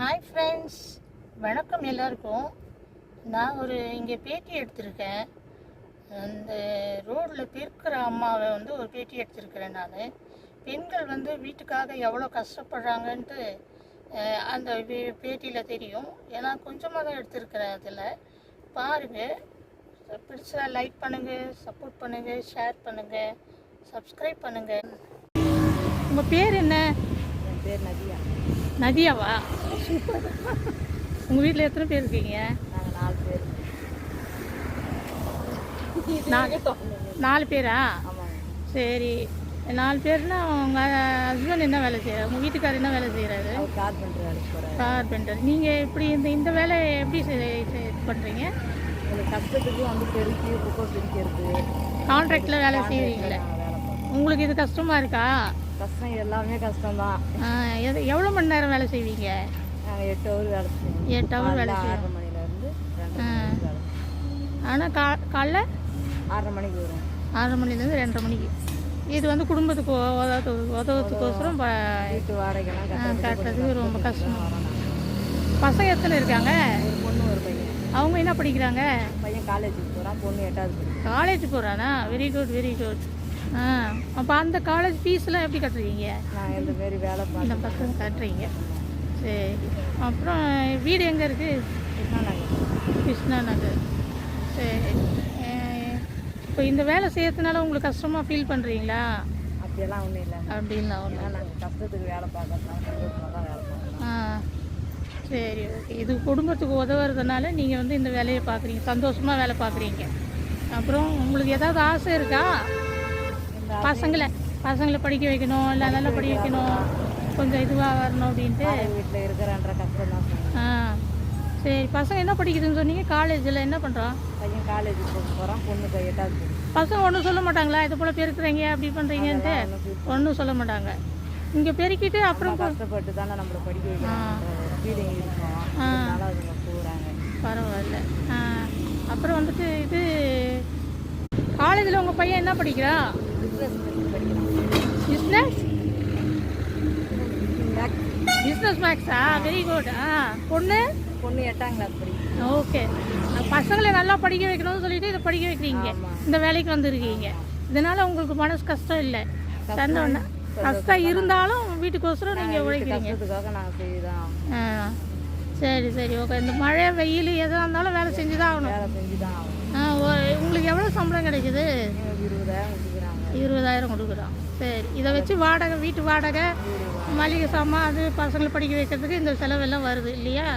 Hi friends வணக்கம் எல்லாருக்கும். நான் ஒரு இங்கே பேட்டி எடுத்திருக்கேன். அந்த ரோடில் பெருக்கிற அம்மாவை வந்து ஒரு பேட்டி எடுத்திருக்கிறேன் நான். பெண்கள் வந்து வீட்டுக்காக எவ்வளோ கஷ்டப்படுறாங்கன்ட்டு அந்த பேட்டியில் தெரியும். ஏன்னா கொஞ்சமாக தான் எடுத்திருக்கிறேன் அதில். பாருங்கள் பிடிச்சா லைக் பண்ணுங்கள் சப்போர்ட் பண்ணுங்கள் ஷேர் பண்ணுங்கள் சப்ஸ்கிரைப் பண்ணுங்கள் உங்கள் பேர் என்ன? என் பேர் நதியா. நதியாவா? சூப்பர் உங்கள் வீட்டில் எத்தனை பேர் இருக்கீங்க? நாங்கள் நாலு பேர்? நாலு நாலு பேரா சரி. நாலு பேர்னா உங்கள் ஹஸ்பண்ட் என்ன வேலை செய்கிறார் உங்கள் வீட்டுக்காரர் என்ன வேலை செய்கிறாரு கார்பெண்டர் போகிறாரு கார்பெண்டர் நீங்கள் இப்படி இந்த இந்த வேலையை எப்படி பண்ணுறீங்க உங்களுக்கு கஷ்டத்துக்கு வந்து பெருக்கி குப்பை பிரிக்கிறது. கான்ட்ராக்டில் வேலை செய்கிறீங்களே வேலை உங்களுக்கு இது கஷ்டமாக இருக்கா? கஷ்டம் எல்லாமே கஷ்டம்தான். எவ்வளோ மணி நேரம் வேலை செய்வீங்க? நாங்கள் எட்டு ஹவர் வேலை செய்வோம். எட்டு ஹவர் வேலை செய்வோம் ஆறரை மணிலேருந்து. ஆனால் கா காலைல? ஆறரை மணிக்கு வரும் ஆறரை மணிலேருந்து ரெண்டரை மணிக்கு. இது வந்து குடும்பத்துக்கு உதவு உதவுறதுக்கோசரம் ப- வீட்டு வாடகைலாம் கட்டுறதுக்கு ரொம்ப கஷ்டம். பசங்க எத்தனை இருக்காங்க? ஒரு பொண்ணு ஒரு பையன். அவங்க என்ன படிக்கிறாங்க? பையன் காலேஜுக்கு போகிறான் பொண்ணு எட்டாவது காலேஜ் போகிறானா வெரி குட் வெரி குட் அப்போ அந்த காலேஜ் ஃபீஸ்லாம் எப்படி கட்டுறீங்க? நான் இந்த மாரி வேலை இந்த பக்கம் கட்டுறீங்க. சரி. அப்புறம் வீடு எங்கே இருக்குது நாங்கள் கிருஷ்ணா நகர் சரி இப்போ இந்த வேலை செய்யறதுனால உங்களுக்கு கஷ்டமாக ஃபீல் பண்ணுறீங்களா அப்படியெல்லாம் ஒன்றும் இல்லை. அப்படின்லாம் ஒன்று ஏன்னா நாங்கள் கஷ்டத்துக்கு வேலை பார்க்கறதுனால வேலை பார்க்குறோம். ஆ சரி ஓகே. இது குடும்பத்துக்கு உதவுறதுனால நீங்கள் வந்து இந்த வேலையை பார்க்குறீங்க. சந்தோஷமாக வேலை பார்க்குறீங்க. அப்புறம் உங்களுக்கு ஏதாவது ஆசை இருக்கா? பசங்களை பசங்களை படிக்க வைக்கணும் இல்லை நல்லா படிக்க வைக்கணும். கொஞ்சம் இதுவாக வரணும் அப்படின்ட்டு. வீட்டில் இருக்கிறன்ற கஷ்டம் தான் ஆ சரி பசங்க என்ன படிக்குதுன்னு சொன்னீங்க? காலேஜில் என்ன பண்ணுறான் பையன் போக போகிறான் பொண்ணு எட்டாவது. பசங்க ஒன்றும் சொல்ல மாட்டாங்களா? இது போல் பெருக்குறீங்க அப்படி பண்ணுறீங்கன்ட்டு ஒன்றும் சொல்ல மாட்டாங்க. இங்கே பெருக்கிட்டு அப்புறம் கஷ்டப்பட்டு தானே நம்மளை படிக்க போகிறாங்க பரவாயில்ல. அப்புறம் வந்துட்டு இது காலேஜில் உங்கள் பையன் என்ன படிக்கிறா? பிஸ்னஸ் பிஸ்னஸ் மேக்ஸா வெரி குட் ஆ. பொண்ணு? பொண்ணு எட்டாம் கிளாஸ் படிக்கும் ஓகே பசங்களை நல்லா படிக்க வைக்கணும்னு சொல்லிட்டு இதை படிக்க வைக்கிறீங்க. இந்த வேலைக்கு வந்திருக்கீங்க. இதனால உங்களுக்கு மனசு கஷ்டம் இல்லை. சண்டை கஷ்டம் இருந்தாலும் வீட்டுக்கோசரம் நீங்கள் உழைக்கிறீங்க. ஆ. சரி சரி. ஓகே இந்த மழை வெயில் எதாக இருந்தாலும் வேலை செஞ்சு தான் ஆகணும். ஆ உங்களுக்கு எவ்வளோ சம்பளம் கிடைக்குது? இருபதாயிரம் இருபதாயிரம் கொடுக்குறோம் சரி இதை வச்சு வாடகை வீட்டு வாடகை மளிகை சாமான் அது பசங்களை படிக்க வைக்கிறதுக்கு இந்த செலவெல்லாம் வருது இல்லையா?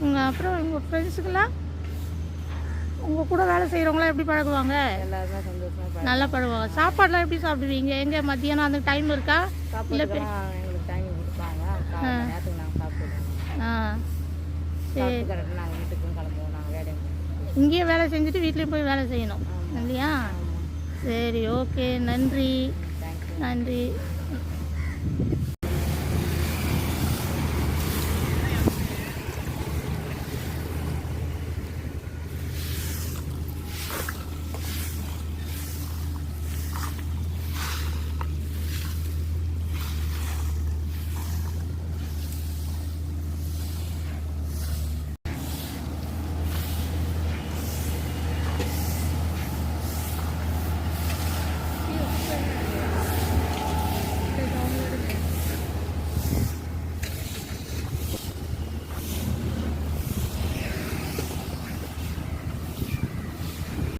உங்கள் அப்புறம் உங்கள் ஃப்ரெண்ட்ஸுக்கெல்லாம் உங்கள் கூட வேலை செய்கிறவங்களாம் எப்படி பழகுவாங்க? நல்லா பழகுவாங்க. சாப்பாடுலாம் எப்படி சாப்பிடுவீங்க? எங்கே மத்தியானம் அந்த டைம் இருக்கா? சாப்பிடுவோம். ஆ. சரி. இங்கேயே வேலை செஞ்சுட்டு வீட்லேயும் போய் வேலை செய்யணும் இல்லையா? சரி ஓகே நன்றி. நன்றி.